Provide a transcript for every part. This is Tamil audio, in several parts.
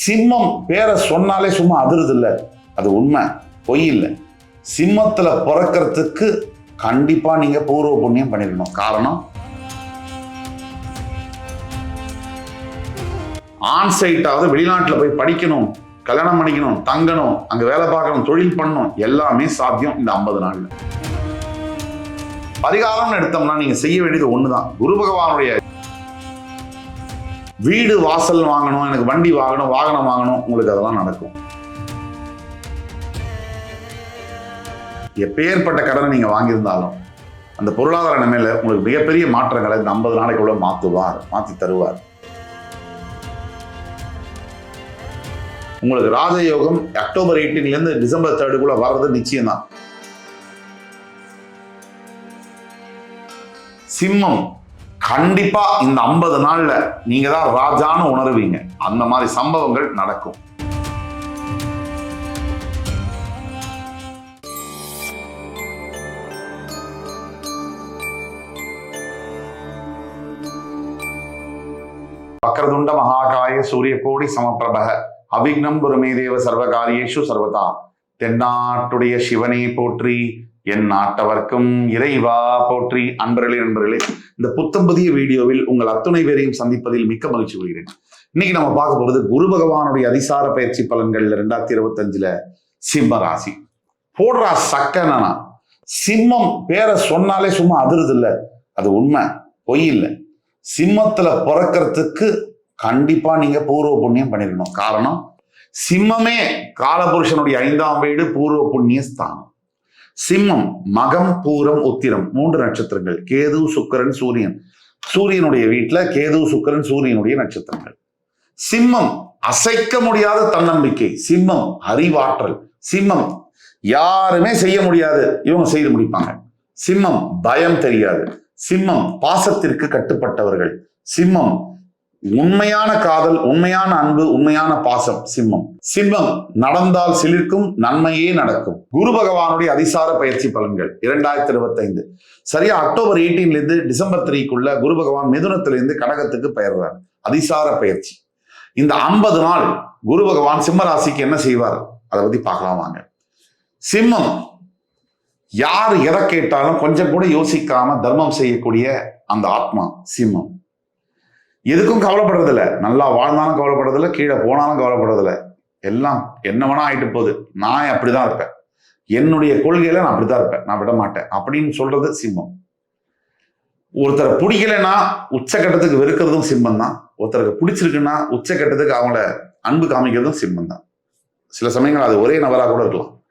சிம்மம் பேரை சொன்னாலே சும்மா அதிருது இல்லை அது உண்மை. பொய் இல்லை. சிம்மத்தில் பிறக்கிறதுக்கு கண்டிப்பாக நீங்க பூர்வ புண்ணியம் பண்ணிடணும் காரணம்? ஆன் சைட்டாவது வெளிநாட்டில் போய் படிக்கணும் கல்யாணம் பண்ணிக்கணும் தங்கணும் அங்கே வேலை பார்க்கணும் தொழில் பண்ணணும் எல்லாமே சாத்தியம் இந்த ஐம்பது நாளில். பரிகாரம்னு எடுத்தோம்னா நீங்கள் செய்ய வேண்டியது ஒண்ணுதான். குரு பகவானுடைய வீடு வாசல் வாங்கணும் எனக்கு வண்டி வாங்கணும் வாகனம் வாங்கணும் உங்களுக்கு அதெல்லாம் நடக்கும். எப்பேற்பட்ட கடனை நீங்க வாங்கியிருந்தாலும் அந்த பொருளாதார நிலையில உங்களுக்கு மிகப்பெரிய மாற்றங்களை இந்த ஐம்பது நாளைக்குள்ள மாத்துவார் மாத்தி தருவார். உங்களுக்கு ராஜயோகம் அக்டோபர் 18 இருந்து டிசம்பர் தேர்டுக்குள்ள வர்றது நிச்சயம்தான். சிம்மம் கண்டிப்பா இந்த ஐம்பது நாள்ல நீங்க தான் ராஜான்னு உணருவீங்க. அந்த மாதிரி சம்பவங்கள் நடக்கும். வக்ரதுண்ட மகாகாய சூரிய கோடி சமப்பிரபக அவிக்னம் குருமே தேவ சர்வகாரியேஷு சர்வதா. தென்னாட்டுடைய சிவனை போற்றி என் நாட்டவர்க்கும் இறைவா போற்றி. அன்பர்களே நண்பர்களே இந்த புத்தம் புதிய வீடியோவில் உங்கள் அத்துணை பேரையும் சந்திப்பதில் மிக்க மகிழ்ச்சி கொள்கிறேன். இன்னைக்கு நம்ம பார்க்க போகிறது குரு பகவானுடைய அதிசார பயிற்சி பலன்கள் ரெண்டாயிரத்தி இருபத்தஞ்சுல சிம்ம ராசி. போடுறா சக்கனா சிம்மம் பேரை சொன்னாலே சும்மா அதிருது இல்ல அது உண்மை. பொய் இல்லை. சிம்மத்துல பிறக்கிறதுக்கு கண்டிப்பா நீங்க பூர்வ புண்ணியம் பண்ணிடணும் காரணம் சிம்மமே காலபுருஷனுடைய ஐந்தாம் வீடு பூர்வ புண்ணிய ஸ்தானம். சிம்மம் மகம் பூரம் உத்திரம் மூன்று நட்சத்திரங்கள். கேது சுக்கிரன் சூரியன். சூரியனுடைய வீட்டுல கேது சுக்கிரன் சூரியனுடைய நட்சத்திரங்கள். சிம்மம் அசைக்க முடியாத தன்னம்பிக்கை. சிம்மம் அறிவாற்றல். சிம்மம் யாருமே செய்ய முடியாது. இவங்க செய்து முடிப்பாங்க. சிம்மம் பயம் தெரியாது. சிம்மம் பாசத்திற்கு கட்டுப்பட்டவர்கள். சிம்மம் உண்மையான காதல் உண்மையான அன்பு உண்மையான பாசம் சிம்மம். சிம்மம் நடந்தால் சிலிர்க்கும் நன்மையே நடக்கும். குரு பகவானுடைய அதிசார பயிற்சி பலன்கள் இரண்டாயிரத்தி இருபத்தைந்து. சரியா அக்டோபர் எயிட்டீன்ல இருந்து டிசம்பர் த்ரீக்குள்ள குரு பகவான் மிதுனத்திலிருந்து கடகத்துக்கு பெயர்றார் அதிசார பயிற்சி. இந்த ஐம்பது நாள் குரு பகவான் சிம்ம ராசிக்கு என்ன செய்வார்? அதை பத்தி பார்க்கலாம் வாங்க. சிம்மம் யார் எதை கேட்டாலும் கொஞ்சம் கூட யோசிக்காம தர்மம் செய்யக்கூடிய அந்த ஆத்மா சிம்மம். எதுக்கும் கவலைப்படுறதில்ல. நல்லா வாழ்ந்தாலும் கவலைப்படுறதில்ல கீழே போனாலும் கவலைப்படுறதில்ல. எல்லாம் என்ன வேணா ஆயிட்டு போகுது. நான் அப்படிதான் இருப்பேன். என்னுடைய கொள்கையில நான் அப்படிதான் இருப்பேன். நான் விட மாட்டேன். அப்படின்னு சொல்றது சிம்மம். ஒருத்தரை பிடிக்கலைன்னா உச்சக்கட்டத்துக்கு வெறுக்கிறதும் சிம்மம் தான் ஒருத்தருக்கு பிடிச்சிருக்குன்னா உச்சக்கட்டத்துக்கு அவங்கள அன்பு காமிக்கிறதும் சிம்மம் தான் சில சமயங்கள் அது ஒரே நபராக கூட இருக்கலாம்.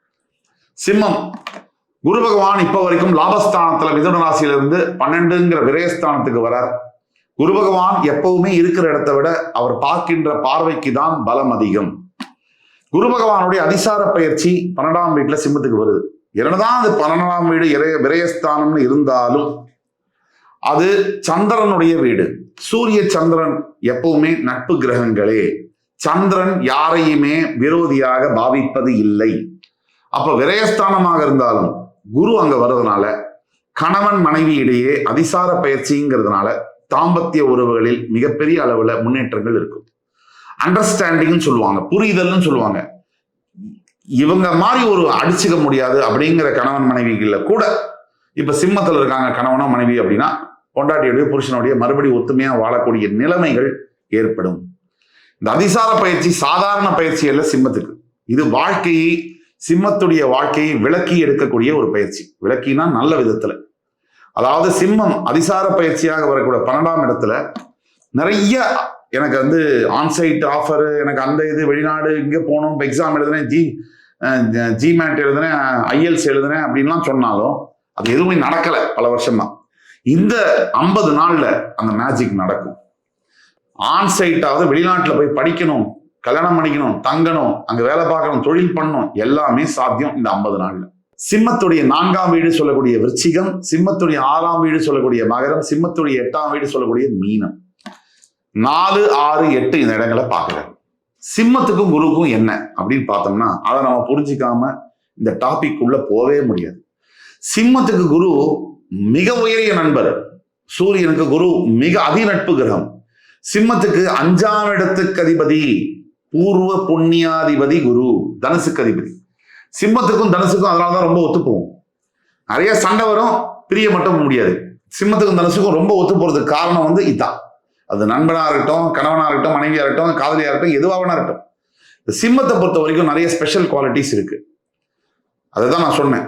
சிம்மம். குரு பகவான் இப்போ வரைக்கும் லாபஸ்தானத்துல மிதுன ராசியில இருந்து பன்னெண்டுங்கிற விரயஸ்தானத்துக்கு வரார். குரு பகவான் எப்பவுமே இருக்கிற இடத்தை விட அவர் பார்க்கின்ற பார்வைக்கு தான் பலம் அதிகம். குரு பகவானுடைய அதிசார பயிற்சி பன்னெண்டாம் வீட்டுல சிம்மத்துக்கு வருது. என்னதான் அது பன்னெண்டாம் வீடு இறைய விரயஸ்தானம்னு இருந்தாலும் அது சந்திரனுடைய வீடு. சூரிய சந்திரன் எப்பவுமே நட்பு கிரகங்களே. சந்திரன் யாரையுமே விரோதியாக பாவிப்பது இல்லை. அப்ப விரயஸ்தானமாக இருந்தாலும் குரு அங்க வர்றதுனால கணவன் மனைவி இடையே அதிசார பயிற்சிங்கிறதுனால தாம்பத்திய உறவுகளில் மிகப்பெரிய அளவில் முன்னேற்றங்கள் இருக்கும். அண்டர்ஸ்டாண்டிங்னு சொல்லுவாங்க புரிதல்னு சொல்லுவாங்க. இவங்க மாதிரி ஒரு அடிச்சுக்க முடியாது அப்படிங்கிற கணவன் மனைவிகளில் கூட இப்போ சிம்மத்தில் இருக்காங்க கணவனோ மனைவி அப்படின்னா பொண்டாட்டியுடைய புருஷனுடைய மறுபடி ஒத்துமையாக வாழக்கூடிய நிலைமைகள் ஏற்படும். இந்த அதிசார பயிற்சி சாதாரண பயிற்சி அல்ல சிம்மத்துக்கு. இது வாழ்க்கையை சிம்மத்துடைய வாழ்க்கையை விளக்கி எடுக்கக்கூடிய ஒரு பயிற்சி. விளக்கினா நல்ல விதத்தில். அதாவது சிம்மம் அதிசார பயிற்சியாக வரக்கூடிய பன்னெண்டாம் இடத்துல நிறைய எனக்கு வந்து ஆன்சைட் ஆஃபரு எனக்கு அந்த இது வெளிநாடு இங்கே போகணும் இப்போ எக்ஸாம் எழுதுனேன் ஜி ஜிமேட் எழுதுனேன் ஐஎல்ஸ் எழுதுனேன் அப்படின்லாம் சொன்னாலும் அது எதுவுமே நடக்கலை பல வருஷமா. இந்த ஐம்பது நாளில் அந்த மேஜிக் நடக்கும். ஆன்சைட்டாவது வெளிநாட்டில் போய் படிக்கணும் கல்யாணம் பண்ணிக்கணும் தங்கணும் அங்கே வேலை பார்க்கணும் தொழில் பண்ணணும் எல்லாமே சாத்தியம் இந்த ஐம்பது நாளில். சிம்மத்துடைய நான்காம் வீடு சொல்லக்கூடிய விருச்சிகம் சிம்மத்துடைய ஆறாம் வீடு சொல்லக்கூடிய மகரம் சிம்மத்துடைய எட்டாம் வீடு சொல்லக்கூடிய மீனம். நாலு ஆறு எட்டு இந்த இடங்களை பார்க்குறேன். சிம்மத்துக்கும் குருவுக்கும் என்ன அப்படின்னு பார்த்தோம்னா அதை நம்ம புரிஞ்சிக்காம இந்த டாபிக் உள்ள போவே முடியாது. சிம்மத்துக்கு குரு மிக உயரிய நண்பர். சூரியனுக்கு குரு மிக அதிநட்பு கிரகம். சிம்மத்துக்கு அஞ்சாம் இடத்துக்கு அதிபதி பூர்வ புண்ணியாதிபதி குரு தனுசுக்கு அதிபதி. சிம்மத்துக்கும் தனுசுக்கும் அதனால தான் ரொம்ப ஒத்து போகும் நிறைய சண்டை வரும் பிரிய மட்டும் முடியாது. சிம்மத்துக்கும் தனுசுக்கும் ரொம்ப ஒத்து போகிறதுக்கு காரணம் வந்து இதான். அது நண்பனாக இருக்கட்டும் கணவனாக இருக்கட்டும் மனைவியாக இருக்கட்டும் காதலியாக இருக்கட்டும் எதுவாகனா இருக்கட்டும். இந்த சிம்மத்தை பொறுத்த வரைக்கும் நிறைய ஸ்பெஷல் குவாலிட்டிஸ் இருக்கு. அதை தான் நான் சொன்னேன்.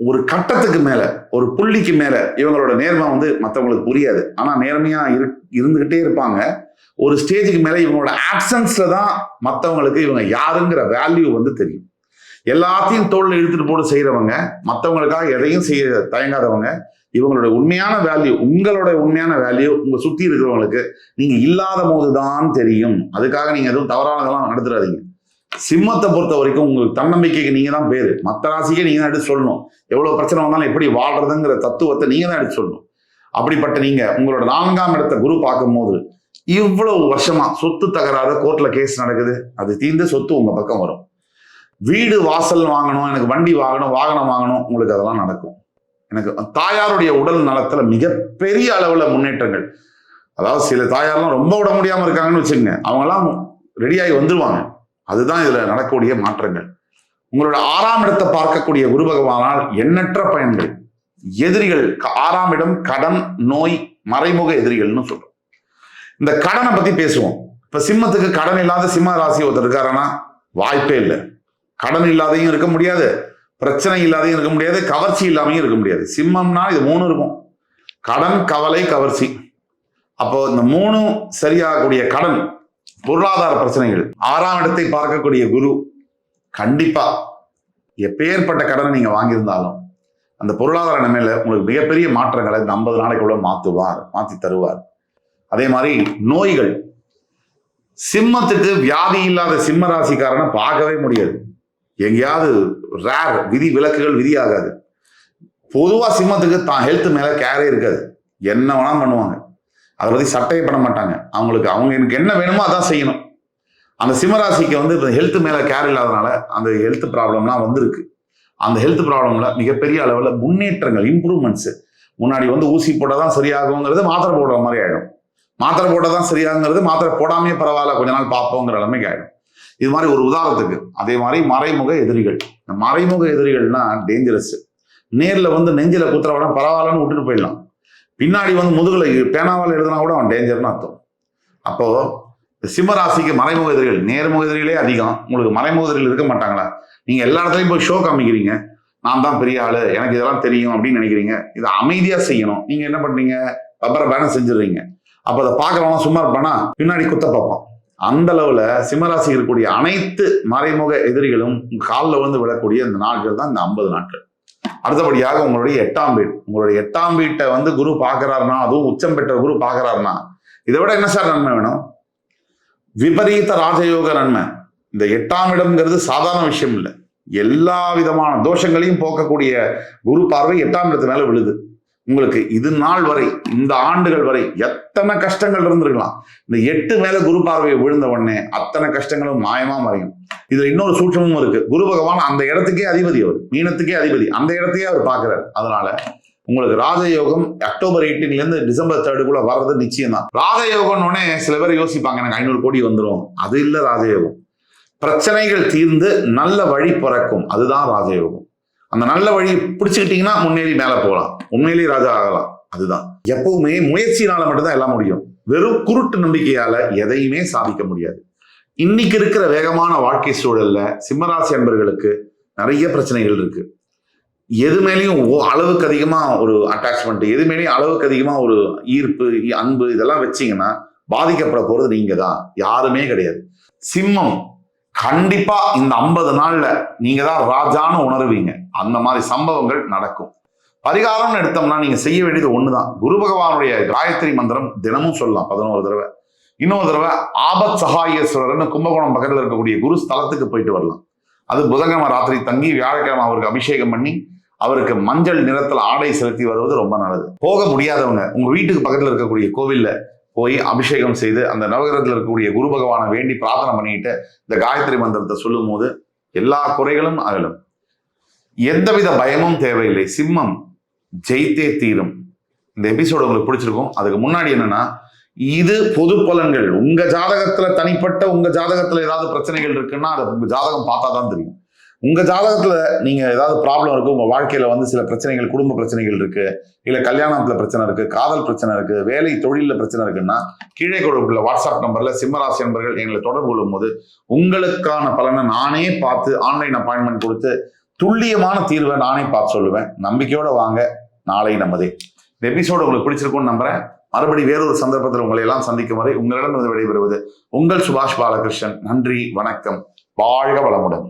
ஒரு கட்டத்துக்கு மேலே ஒரு புள்ளிக்கு மேலே இவங்களோட நேர்மை வந்து மற்றவங்களுக்கு புரியாது. ஆனால் நேர்மையாக இரு இருந்துக்கிட்டே இருப்பாங்க. ஒரு ஸ்டேஜுக்கு மேலே இவங்களோட ஆப்சன்ஸில் தான் மற்றவங்களுக்கு இவங்க யாருங்கிற வேல்யூ வந்து தெரியும். எல்லாத்தையும் தோல்ல இழுத்துட்டு போட்டு செய்யறவங்க மற்றவங்களுக்காக எதையும் செய்ய தயங்காதவங்க இவங்களோட உண்மையான வேல்யூ உங்களோட உண்மையான வேல்யூ உங்க சுத்தி இருக்கிறவங்களுக்கு நீங்க இல்லாத போதுதான் தெரியும். அதுக்காக நீங்க எதுவும் தவறானதெல்லாம் நடத்துறாதீங்க. சிம்மத்தை பொறுத்த வரைக்கும் உங்களுக்கு தன்னம்பிக்கைக்கு நீங்க தான் பேரு. மற்ற ராசிக்கே நீங்க தான் எடுத்து சொல்லணும். எவ்வளவு பிரச்சனை வந்தாலும் எப்படி வாழ்றதுங்கிற தத்துவத்தை நீங்க தான் எடுத்து சொல்லணும். அப்படிப்பட்ட நீங்க உங்களோட நான்காம் இடத்த குரு பார்க்கும்போது இவ்வளவு வருஷமா சொத்து தகராறு கோர்ட்ல கேஸ் நடக்குது. அது தீர்ந்து சொத்து உங்க பக்கம் வரும். வீடு வாசல் வாங்கணும் எனக்கு வண்டி வாங்கணும் வாகனம் வாங்கணும் உங்களுக்கு அதெல்லாம் நடக்கும். எனக்கு தாயாருடைய உடல் நலத்துல மிகப்பெரிய அளவுல முன்னேற்றங்கள். அதாவது சில தாயாரெல்லாம் ரொம்ப விட முடியாம இருக்காங்கன்னு வச்சுக்கோங்க. அவங்கெல்லாம் ரெடியாகி வந்துருவாங்க. அதுதான் இதுல நடக்கக்கூடிய மாற்றங்கள். உங்களோட ஆறாம் இடத்தை பார்க்கக்கூடிய குரு பகவானால் எண்ணற்ற பயன்கள். எதிரிகள் ஆறாம் இடம் கடன் நோய் மறைமுக எதிரிகள்னு சொல்றோம். இந்த கடனை பத்தி பேசுவோம். இப்ப சிம்மத்துக்கு கடன் இல்லாத சிம்ம ராசி ஒருத்தர் இருக்காருன்னா வாய்ப்பே இல்லை. கடன் இல்லாதையும் இருக்க முடியாது பிரச்சனை இல்லாதையும் இருக்க முடியாது கவர்ச்சி இல்லாமையும் இருக்க முடியாது. சிம்மம்னா இது மூணு இருக்கும். கடன் கவலை கவர்ச்சி. அப்போ இந்த மூணும் சரியாகக்கூடிய கடன் பொருளாதார பிரச்சனைகள் ஆறாம் இடத்தை பார்க்கக்கூடிய குரு கண்டிப்பா எப்பேற்பட்ட கடனை நீங்க வாங்கியிருந்தாலும் அந்த பொருளாதார நிலைமையில உங்களுக்கு மிகப்பெரிய மாற்றங்களை இந்த ஐம்பது நாளைக்குள்ள மாத்துவார் மாத்தி தருவார். அதே மாதிரி நோய்கள். சிம்மத்துக்கு வியாதி இல்லாத சிம்ம ராசிக்காரனை பார்க்கவே முடியாது. எங்கேயாவது ரேர் விதி விலக்குகள் விதியாகாது. பொதுவாக சிம்மத்துக்கு தான் ஹெல்த் மேலே கேரே இருக்காது. என்ன வேணாலும் பண்ணுவாங்க. அதை பற்றி சட்டையே பண்ண மாட்டாங்க. அவங்களுக்கு அவங்க எனக்கு என்ன வேணுமோ அதான் செய்யணும். அந்த சிம்மராசிக்கு வந்து இப்போ ஹெல்த் மேலே கேர் இல்லாதனால அந்த ஹெல்த் ப்ராப்ளம்லாம் வந்திருக்கு. அந்த ஹெல்த் ப்ராப்ளம்ல மிகப்பெரிய அளவில் முன்னேற்றங்கள் இம்ப்ரூவ்மெண்ட்ஸு முன்னாடி வந்து ஊசி போட்டால் தான் சரியாகுங்கிறது மாத்திரை போடுற மாதிரி ஆகிடும் மாத்திரை போட்டால் தான் சரியாகுங்கிறது மாத்திரை போடாமே பரவாயில்ல கொஞ்ச நாள் பார்ப்போங்கிற நிலைமைக்கு ஆகிடும் இது மாதிரி ஒரு உதாரணத்துக்கு அதே மாதிரி மறைமுக எதிரிகள். இந்த மறைமுக எதிரிகள்னா டேஞ்சரஸ் நேரில் வந்து நெஞ்சில குத்துறவன பரவாயில்லன்னு விட்டுட்டு போயிடலாம். பின்னாடி வந்து முதுகுல பேனாவால் எழுதுனா கூட அவன் டேஞ்சர்னு அர்த்தம். அப்போ சிம்மராசிக்கு மறைமுக எதிரிகள் நேர்முக எதிரிகளே அதிகம். உங்களுக்கு மறைமுக எதிரிகள் இருக்க மாட்டாங்களா? நீங்க எல்லா இடத்துலையும் போய் ஷோ காமிக்கிறீங்க. நான் தான் பெரிய ஆளு எனக்கு இதெல்லாம் தெரியும் அப்படின்னு நினைக்கிறீங்க. இதை அமைதியா செய்யணும். நீங்க என்ன பண்றீங்க? ரப்பரை பேன செஞ்சிடுறீங்க. அப்ப அதை பார்க்கறவங்க சும்மா இருப்பானா? பின்னாடி குத்த பார்ப்பான். அந்த அளவுல சிம்மராசி இருக்கக்கூடிய அனைத்து மறைமுக எதிரிகளும் காலில் விழுந்து விடக்கூடிய இந்த நாட்கள் தான் இந்த ஐம்பது நாட்கள். அடுத்தபடியாக உங்களுடைய எட்டாம் வீடு. உங்களுடைய எட்டாம் வீட்டை வந்து குரு பார்க்கறாருன்னா அதுவும் உச்சம் பெற்ற குரு பார்க்கறாருன்னா இதை விட என்ன சார் நன்மை வேணும்? விபரீத ராஜயோக நன்மை. இந்த எட்டாம் இடம்ங்கிறது சாதாரண விஷயம் இல்லை. எல்லா விதமான தோஷங்களையும் போக்கக்கூடிய குரு பார்வை எட்டாம் இடத்து மேல விழுது. உங்களுக்கு இது நாள் வரை இந்த ஆண்டுகள் வரை எத்தனை கஷ்டங்கள் இருந்திருக்கலாம். இந்த எட்டு மேல குரு பார்வையை விழுந்த உடனே அத்தனை கஷ்டங்களும் மாயமா மறையும். இதுல இன்னொரு சூட்சமும் இருக்கு. குரு பகவான் அந்த இடத்துக்கே அதிபதி அவர். மீனத்துக்கே அதிபதி. அந்த இடத்தையே அவர் பாக்குறாரு அதனால உங்களுக்கு ராஜயோகம் அக்டோபர் எயிட்டீன்ல இருந்து டிசம்பர் தேர்டுக்குள்ள வர்றது நிச்சயம் தான் ராஜயோகம்னு சில பேர் யோசிப்பாங்க எனக்கு ஐநூறு கோடி வந்துடும் அது இல்ல ராஜயோகம். பிரச்சனைகள் தீர்ந்து நல்ல வழி பிறக்கும். அதுதான் ராஜயோகம். அந்த நல்ல வழி பிடிச்சுக்கிட்டீங்கன்னா முன்னேறி மேலே போகலாம். உண்மையிலேயே ராஜா ஆகலாம். அதுதான். எப்பவுமே முயற்சினால மட்டும்தான் எல்லாம் முடியும். வெறும் குருட்டு நம்பிக்கையால எதையுமே சாதிக்க முடியாது. இன்னைக்கு இருக்கிற வேகமான வாழ்க்கை சூழல்ல சிம்மராசி அன்பர்களுக்கு நிறைய பிரச்சனைகள் இருக்கு. எது மேலேயும் அளவுக்கு அதிகமா ஒரு அட்டாச்மெண்ட் எது மேலேயும் அளவுக்கு அதிகமா ஒரு ஈர்ப்பு அன்பு இதெல்லாம் வச்சீங்கன்னா பாதிக்கப்பட போறது நீங்க தான் யாருமே கிடையாது. சிம்மம் கண்டிப்பா இந்த ஐம்பது நாள்ல நீங்க தான் ராஜான்னு உணருவீங்க. அந்த மாதிரி சம்பவங்கள் நடக்கும். பரிகாரம்னு எடுத்தோம்னா நீங்க செய்ய வேண்டியது ஒண்ணுதான். குரு பகவானுடைய காயத்ரி மந்திரம் தினமும் சொல்லலாம் பதினோரு தடவை. இன்னொரு தடவை ஆபத் சகாயேஸ்வரர்னு கும்பகோணம் பக்கத்தில் இருக்கக்கூடிய குரு ஸ்தலத்துக்கு போயிட்டு வரலாம். அது புதன்கிழமை ராத்திரி தங்கி வியாழக்கிழமை அவருக்கு அபிஷேகம் பண்ணி அவருக்கு மஞ்சள் நிறத்தில் ஆடை செலுத்தி வருவது ரொம்ப நல்லது. போக முடியாதவங்க உங்க வீட்டுக்கு பக்கத்தில் இருக்கக்கூடிய கோவில்ல போய் அபிஷேகம் செய்து அந்த நவகிரகத்தில் இருக்கக்கூடிய குரு பகவானை வேண்டி பிரார்த்தனை பண்ணிட்டு இந்த காயத்ரி மந்திரத்தை சொல்லும் போது எல்லா குறைகளும் அகலும். எந்தவித பயமும் தேவையில்லை. சிம்மம் ஜெயித்தே தீரும். இந்த எபிசோடு உங்களுக்கு பிடிச்சிருக்கும். அதுக்கு முன்னாடி என்னன்னா இது பொது பலன்கள். உங்க ஜாதகத்துல தனிப்பட்ட உங்க ஜாதகத்துல ஏதாவது பிரச்சனைகள் இருக்குன்னா அதை உங்க ஜாதகம் பார்த்தா தான் தெரியும். உங்கள் ஜாதகத்தில் நீங்கள் ஏதாவது ப்ராப்ளம் இருக்குது உங்கள் வாழ்க்கையில் வந்து சில பிரச்சனைகள் குடும்ப பிரச்சனைகள் இருக்குது இல்லை கல்யாணத்தில் பிரச்சனை இருக்குது காதல் பிரச்சனை இருக்குது வேலை தொழிலில் பிரச்சனை இருக்குன்னா கீழே கொடுக்குள்ள வாட்ஸ்அப் நம்பரில் சிம்மராசி நண்பர்கள் எங்களை தொடர்பு கொள்ளும் போது உங்களுக்கான பலனை நானே பார்த்து ஆன்லைன் அப்பாயின்மெண்ட் கொடுத்து துல்லியமான தீர்வை நானே பார்த்து சொல்லுவேன். நம்பிக்கையோடு வாங்க. நாளை நமதே. இந்த எபிசோடு உங்களுக்கு பிடிச்சிருக்கும்னு நம்புறேன். மறுபடி வேறொரு சந்தர்ப்பத்தில் உங்களை எல்லாம் சந்திக்கும் வரை உங்களிடம் விடைபெறுவது உங்கள் சுபாஷ் பாலகிருஷ்ணன். நன்றி வணக்கம். வாழ்க வளமுடன்.